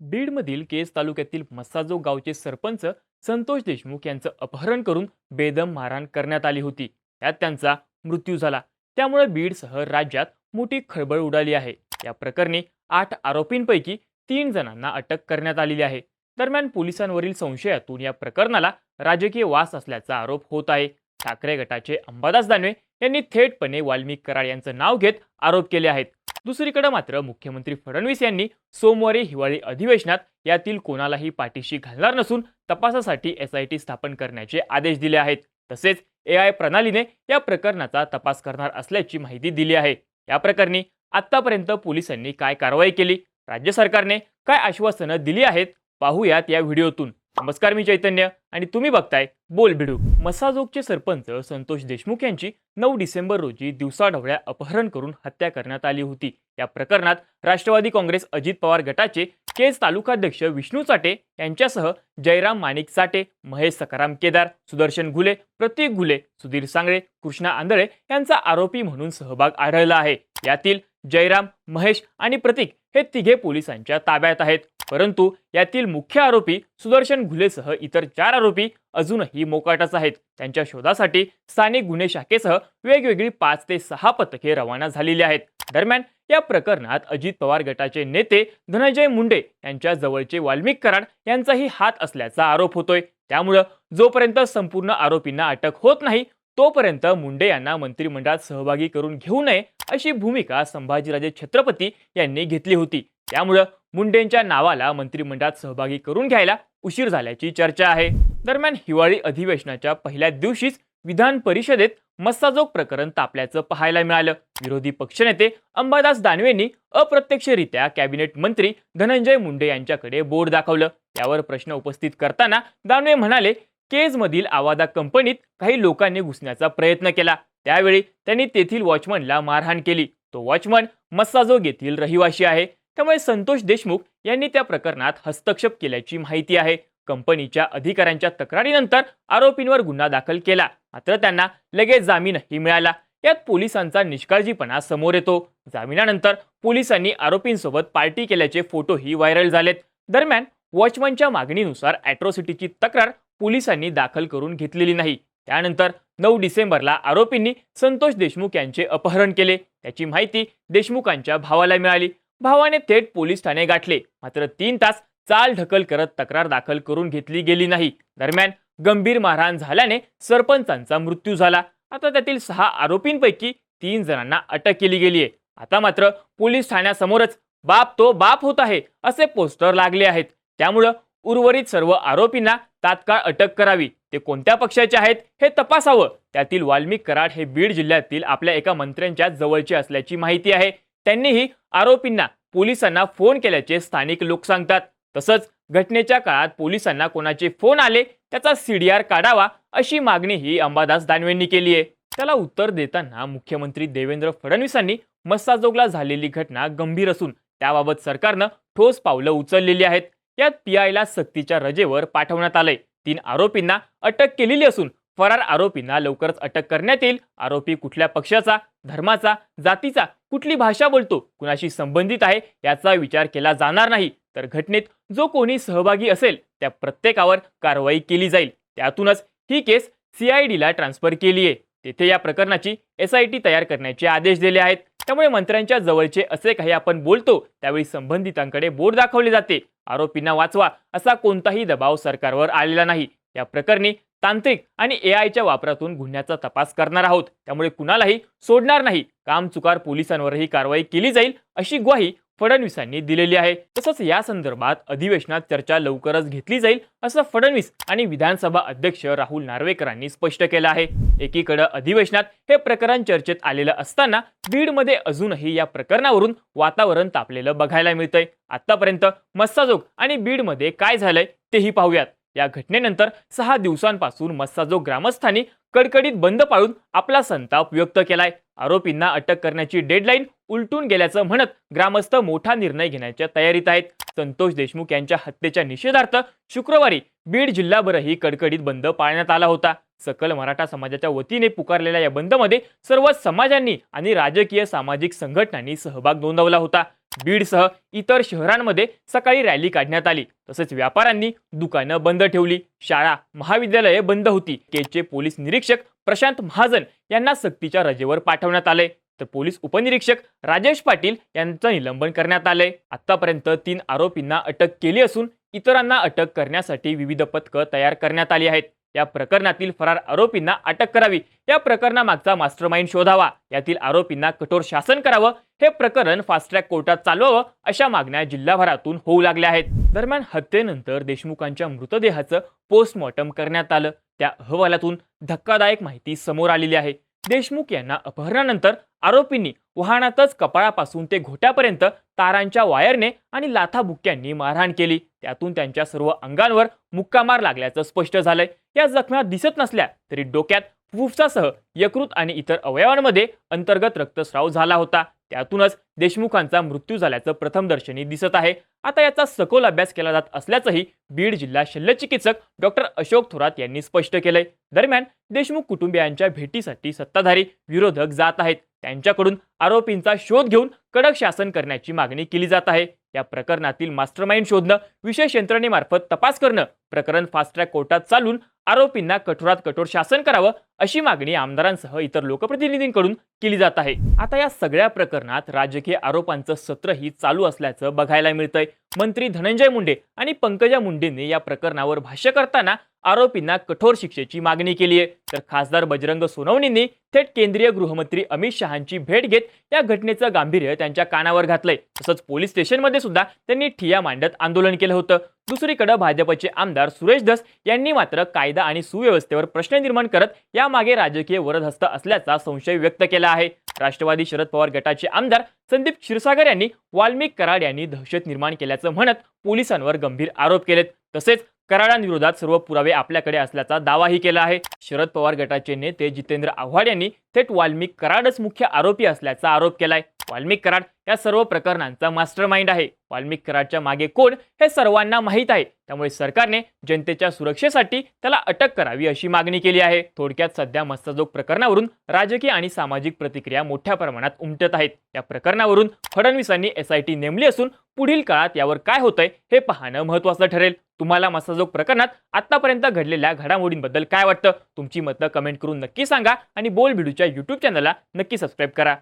बीडमधील केज तालुक्यातील मस्साजो गावचे सरपंच संतोष देशमुख यांचं अपहरण करून बेदम मारहाण करण्यात आली होती. त्यात त्यांचा मृत्यू झाला. त्यामुळे बीडसह राज्यात मोठी खळबळ उडाली आहे. या प्रकरणी आठ आरोपींपैकी तीन जणांना अटक करण्यात आलेली आहे. दरम्यान पोलिसांवरील संशयातून या प्रकरणाला राजकीय वास असल्याचा आरोप होत आहे. ठाकरे गटाचे अंबादास दानवे यांनी थेटपणे वाल्मिक कराड यांचं नाव घेत आरोप केले आहेत. दुसरीकडे मात्र मुख्यमंत्री फडणवीस यांनी सोमवारी हिवाळी अधिवेशनात यातील कोणालाही पाठीशी घालणार नसून तपासासाठी एस आय टी स्थापन करण्याचे आदेश दिले आहेत. तसेच ए आय प्रणालीने या प्रकरणाचा तपास करणार असल्याची माहिती दिली आहे. या प्रकरणी आतापर्यंत पोलिसांनी काय कारवाई केली? राज्य सरकारने काय आश्वासनं दिली आहेत? पाहूयात या व्हिडिओतून. नमस्कार मी चैतन्य आणि तुम्ही बघताय बोल भिडू. मसाजोगचे सरपंच संतोष देशमुख यांची नऊ डिसेंबर रोजी दिवसाढवळ्या अपहरण करून हत्या करण्यात आली होती. या प्रकरणात राष्ट्रवादी काँग्रेस अजित पवार गटाचे केज तालुकाध्यक्ष विष्णू चाटे यांच्यासह जयराम माणिक चाटे महेश सकाराम केदार सुदर्शन घुले प्रतीक घुले सुधीर सांगळे कृष्णा आंधळे यांचा आरोपी म्हणून सहभाग आढळला आहे. यातील जयराम महेश आणि प्रतीक हे तिघे पोलिसांच्या ताब्यात आहेत. परंतु यातील मुख्य आरोपी सुदर्शन घुलेसह इतर चार आरोपी अजूनही मोकाटाच आहेत. त्यांच्या शोधासाठी स्थानिक गुन्हे शाखेसह वेगवेगळी पाच ते सहा पथके रवाना झालेली आहेत. दरम्यान या प्रकरणात अजित पवार गटाचे नेते धनंजय मुंडे यांच्या जवळचे वाल्मिक कराड यांचाही हात असल्याचा आरोप होतोय. त्यामुळं जोपर्यंत संपूर्ण आरोपींना अटक होत नाही तोपर्यंत मुंडे यांना मंत्रिमंडळात सहभागी करून घेऊ नये अशी भूमिका संभाजीराजे छत्रपती यांनी घेतली होती. त्यामुळं मुंडेंच्या नावाला मंत्रिमंडळात सहभागी करून घ्यायला उशीर झाल्याची चर्चा आहे. दरम्यान हिवाळी अधिवेशनाच्या पहिल्या दिवशीच विधान परिषदेत मस्साजोग प्रकरण तापल्याचं पाहायला मिळालं. विरोधी पक्षनेते अंबादास दानवेंनी अप्रत्यक्षरित्या कॅबिनेट मंत्री धनंजय मुंडे यांच्याकडे बोर्ड दाखवलं. त्यावर प्रश्न उपस्थित करताना दानवे म्हणाले केजमधील आवादा कंपनीत काही लोकांनी घुसण्याचा प्रयत्न केला. त्यावेळी त्यांनी तेथील वॉचमनला मारहाण केली. तो वॉचमन मस्साजोग येथील रहिवाशी आहे. त्यामुळे संतोष देशमुख यांनी त्या प्रकरणात हस्तक्षेप केल्याची माहिती आहे. कंपनीच्या अधिकाऱ्यांच्या तक्रारीनंतर आरोपींवर गुन्हा दाखल केला. मात्र त्यांना लगेच जामीनही मिळाला. यात पोलिसांचा निष्काळजीपणा समोर येतो. जामिनानंतर पोलिसांनी आरोपींसोबत पार्टी केल्याचे फोटोही व्हायरल झालेत. दरम्यान वॉचमनच्या मागणीनुसार अॅट्रॉसिटीची तक्रार पोलिसांनी दाखल करून घेतलेली नाही. त्यानंतर नऊ डिसेंबरला आरोपींनी संतोष देशमुख यांचे अपहरण केले. त्याची माहिती देशमुखांच्या भावाला मिळाली. भावाने थेट पोलीस ठाणे गाठले. मात्र तीन तास चाल ढकल करत तक्रार दाखल करून घेतली गेली नाही. दरम्यान गंभीर मारहाण झाल्याने सरपंचांचा मृत्यू झाला. आता त्यातील सहा आरोपींपैकी तीन जणांना अटक केली गेली आहे आता मात्र पोलीस ठाण्यासमोरच बाप तो बाप होत आहे असे पोस्टर लागले आहेत. त्यामुळं उर्वरित सर्व आरोपींना तात्काळ अटक करावी. ते कोणत्या पक्षाचे आहेत हे तपासावं. त्यातील वाल्मिक कराड हे बीड जिल्ह्यातील आपल्या एका मंत्र्यांच्या जवळचे असल्याची माहिती आहे. त्यांनीही आरोपींना पोलिसांना फोन केल्याचे स्थानिक लोक सांगतात. तसंच घटनेच्या काळात पोलिसांना कोणाचे फोन आले त्याचा सीडीआर काढावा अशी मागणीही अंबादास दानवेंनी केली आहे. त्याला उत्तर देताना मुख्यमंत्री देवेंद्र फडणवीसांनी मस्साजोगला झालेली घटना गंभीर असून त्याबाबत सरकारनं ठोस पावलं उचललेली आहेत. यात पीआयला सक्तीच्या रजेवर पाठवण्यात आलंय. तीन आरोपींना अटक केलेली असून फरार आरोपींना लवकरच अटक करण्यात येईल. आरोपी कुठल्या पक्षाचा धर्माचा जातीचा कुठली भाषा बोलतो कुणाशी संबंधित आहे याचा विचार केला जाणार नाही. तर घटनेत जो कोणी सहभागी असेल त्या प्रत्येकावर कारवाई केली जाईल. त्यातूनच ही केस सीआयडीला ट्रान्सफर केली आहे. तेथे या प्रकरणाची एस आय टी तयार करण्याचे आदेश दिले आहेत. त्यामुळे मंत्र्यांच्या जवळचे असे काही आपण बोलतो त्यावेळी संबंधितांकडे बोर्ड दाखवले जाते. आरोपींना वाचवा असा कोणताही दबाव सरकारवर आलेला नाही. या प्रकरणी तांत्रिक आणि ए आयच्या वापरातून गुन्ह्याचा तपास करणार आहोत. त्यामुळे कुणालाही सोडणार नाही. काम चुकार पोलिसांवरही कारवाई केली जाईल अशी ग्वाही फडणवीसांनी दिलेली आहे. तसंच या संदर्भात अधिवेशनात चर्चा लवकरच घेतली जाईल असं फडणवीस आणि विधानसभा अध्यक्ष राहुल नार्वेकरांनी स्पष्ट केलं आहे. एकीकडे अधिवेशनात हे प्रकरण चर्चेत आलेलं असताना बीडमध्ये अजूनही या प्रकरणावरून वातावरण तापलेलं बघायला मिळतंय. आतापर्यंत मस्साजोग आणि बीडमध्ये काय झालंय तेही पाहूयात. या घटनेनंतर सहा दिवसांपासून मस्साजो ग्रामस्थांनी कडकडीत बंद पाळून आपला संताप व्यक्त केलाय. आरोपींना अटक करण्याची डेडलाईन उलटून गेल्याचं म्हणत ग्रामस्थ मोठा निर्णय घेण्याच्या तयारीत आहेत. संतोष देशमुख यांच्या हत्येच्या निषेधार्थ शुक्रवारी बीड जिल्हाभरही कडकडीत बंद पाळण्यात आला होता. सकल मराठा समाजाच्या वतीने पुकारलेल्या या बंदमध्ये सर्व समाजांनी आणि राजकीय सामाजिक संघटनांनी सहभाग नोंदवला होता. बीडसह इतर शहरांमध्ये सकाळी रॅली काढण्यात आली. तसेच व्यापाऱ्यांनी दुकानं बंद ठेवली. शाळा महाविद्यालये बंद होती. केचे पोलीस निरीक्षक प्रशांत महाजन यांना सक्तीच्या रजेवर पाठवण्यात आले. तर पोलीस उपनिरीक्षक राजेश पाटील यांचं निलंबन करण्यात आलंय. आतापर्यंत तीन आरोपींना अटक केली असून इतरांना अटक करण्यासाठी विविध पथकं तयार करण्यात आली आहेत. या प्रकरणातील फरार आरोपींना अटक करावी. या प्रकरणामागचा मास्टरमाइंड शोधावा. यातील आरोपींना कठोर शासन करावं. हे प्रकरण फास्ट ट्रॅक कोर्टात चालवावं अशा मागण्या जिल्हाभरातून होऊ लागल्या आहेत. दरम्यान हत्येनंतर देशमुखांच्या मृतदेहाचं पोस्टमॉर्टम करण्यात आलं. त्या अहवालातून धक्कादायक माहिती समोर आलेली आहे. देशमुख यांना अपहरणानंतर आरोपींनी वाहनातच कपाळापासून ते घोट्यापर्यंत तारांच्या वायरने आणि लाथाबुक्क्यांनी मारहाण केली. त्यातून त्यांच्या सर्व अंगांवर मुक्कामार लागल्याचं स्पष्ट झालंय. या जखम्या दिसत नसल्या तरी डोक्यात फुफ्सासह यकृत आणि इतर अवयवांमध्ये अंतर्गत रक्तस्राव झाला होता. त्यातूनच देशमुखांचा मृत्यू झाल्याचं प्रथमदर्शनी दिसत आहे. आता याचा सखोल अभ्यास केला जात असल्याचंही बीड जिल्हा शल्यचिकित्सक डॉक्टर अशोक थोरात यांनी स्पष्ट केलंय. दरम्यान देशमुख कुटुंबियांच्या भेटीसाठी सत्ताधारी विरोधक जात आहेत. त्यांच्याकडून आरोपींचा शोध घेऊन कडक शासन करण्याची मागणी केली जात आहे. या प्रकरणातील मास्टरमाइंड शोधणं विशेष यंत्रणेमार्फत तपास करणं प्रकरण फास्ट ट्रॅक कोर्टात चालून आरोपींना कठोरात कठोर शासन करावं अशी मागणी आमदारांसह इतर लोकप्रतिनिधींकडून केली जात आहे. आता या सगळ्या प्रकरणात राजकीय आरोपांचं सत्रही चालू असल्याचं बघायला मिळतंय. मंत्री धनंजय मुंडे आणि पंकजा मुंडेंनी या प्रकरणावर भाष्य करताना आरोपींना कठोर शिक्षेची मागणी केली आहे. तर खासदार बजरंग सोनवणींनी थेट केंद्रीय गृहमंत्री अमित शहांची भेट घेत या घटनेचं गांभीर्य त्यांच्या कानावर घातलंय. तसंच पोलीस स्टेशनमध्ये सुद्धा त्यांनी ठिया मांडत आंदोलन केलं होतं. दुसरीकडे भाजपचे आमदार सुरेश धस यांनी मात्र कायदा आणि सुव्यवस्थेवर प्रश्न निर्माण करत यामागे राजकीय वरदहस्त असल्याचा संशय व्यक्त केला आहे. राष्ट्रवादी शरद पवार गटाचे आमदार संदीप क्षीरसागर यांनी वाल्मिक कराड यांनी दहशत निर्माण केल्याचं म्हणत पोलिसांवर गंभीर आरोप केलेत. तसेच कराडांविरोधात सर्व पुरावे आपल्याकडे असल्याचा दावाही केला आहे. शरद पवार गटाचे नेते जितेंद्र आव्हाड यांनी थेट वाल्मिक कराडच मुख्य आरोपी असल्याचा आरोप केलाय. वाल्मिक कराड या सर्व प्रकरणांचा मास्टर माइंड आहे. वाल्मिक कराडच्या मागे कोण हे सर्वांना माहीत आहे. त्यामुळे सरकारने जनतेच्या सुरक्षेसाठी त्याला अटक करावी अशी मागणी केली आहे. थोडक्यात सध्या मत्स्यजोग प्रकरणावरून राजकीय आणि सामाजिक प्रतिक्रिया मोठ्या प्रमाणात उमटत आहेत. या प्रकरणावरून फडणवीसांनी एसआयटी नेमली असून पुढील काळात यावर काय होतंय हे पाहणं महत्वाचं ठरेल. तुम्हाला मत्स्यजोग प्रकरणात आतापर्यंत घडलेल्या घडामोडींबद्दल काय वाटतं? तुमची मतं कमेंट करून नक्की सांगा आणि बोल भिडूच्या युट्यूब चॅनलला नक्की सबस्क्राईब करा.